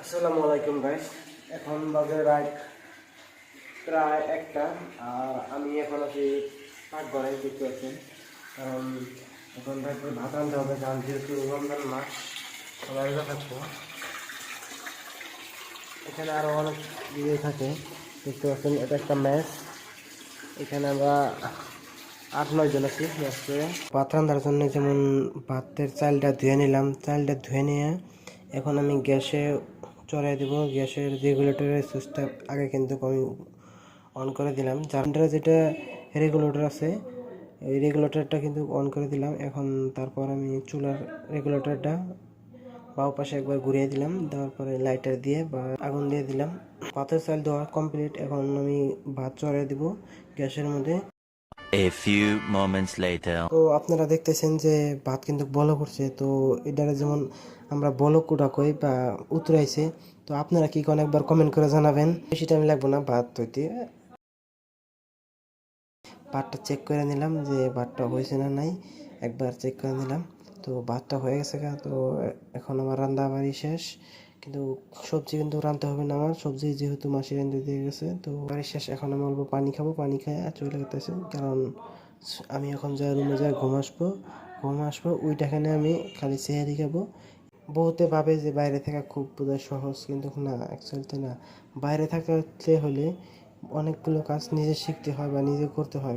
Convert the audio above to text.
আসসালামু আলাইকুম গাইস এখন বাজে রাত প্রায় একটা, আর আমি এখন আছি পাকঘরে, দেখতে পাচ্ছেন। কারণ এখন রাত্রে ভাত আনতে হবে, কারণ যেহেতু রমজান মাস, সবাই থাকব। এখানে আরও অনেক ইয়ে থাকে, দেখতে পাচ্ছেন, এটা একটা ম্যাচ। এখানে আমরা আট, নয় জন আছি ম্যাচ। করে ভাত রান্নার জন্য যেমন ভাতের চালটা ধুয়ে নিলাম, চালটা ধুয়ে নিয়ে এখন আমি গ্যাসে চড়াই দেবো। গ্যাসের রেগুলেটরের সুইচটা আগে কিন্তু আমি অন করে দিলাম। জানটার যেটা রেগুলেটর আছে, এই রেগুলেটরটা কিন্তু অন করে দিলাম। এখন তারপর আমি চুলার রেগুলেটরটা বাউ পাশে একবার ঘুরিয়ে দিলাম। দেওয়ার পরে লাইটার দিয়ে বা আগুন দিয়ে দিলাম। পাথর চাল দেওয়া কমপ্লিট এখন আমি ভাত চড়াই দিব গ্যাসের মধ্যে। A few moments later. তো আপনারা দেখতেছেন যে ভাত কিন্তু বলক করছে তো এটারে যেমন আমরা বলক কুটা কই বা উতরাইছে, তো আপনারা কি কোন একবার কমেন্ট করে জানাবেন? বেশি টাইম লাগবে না, ভাত হইতে ভাতটা চেক করে নিলাম যে ভাতটা হয়েছে না নাই, একবার চেক করে নিলাম। তো ভাতটা হয়ে গেছে তো এখন আমার রান্না বাড়ি শেষ। কিন্তু সবজি কিন্তু রাঁধতে হবে না আমার। সবজি যেহেতু মাসি রাঁধতে দিয়ে গেছে, তো বাড়ির শেষ এখন আমি অল্প পানি খাব, পানি খাই চলে গেতেছে কারণ আমি এখন যা রুমে যা ঘুম আসব ঘুম আসব, ওইটাখানে আমি খালি চেহারি খাব। বহুতে ভাবে যে বাইরে থাকা খুব বোধহয় সহজ, কিন্তু না অ্যাকচুয়ালিতে না। বাইরে থাকতে হলে অনেকগুলো কাজ নিজে শিখতে হয় বা নিজে করতে হয়।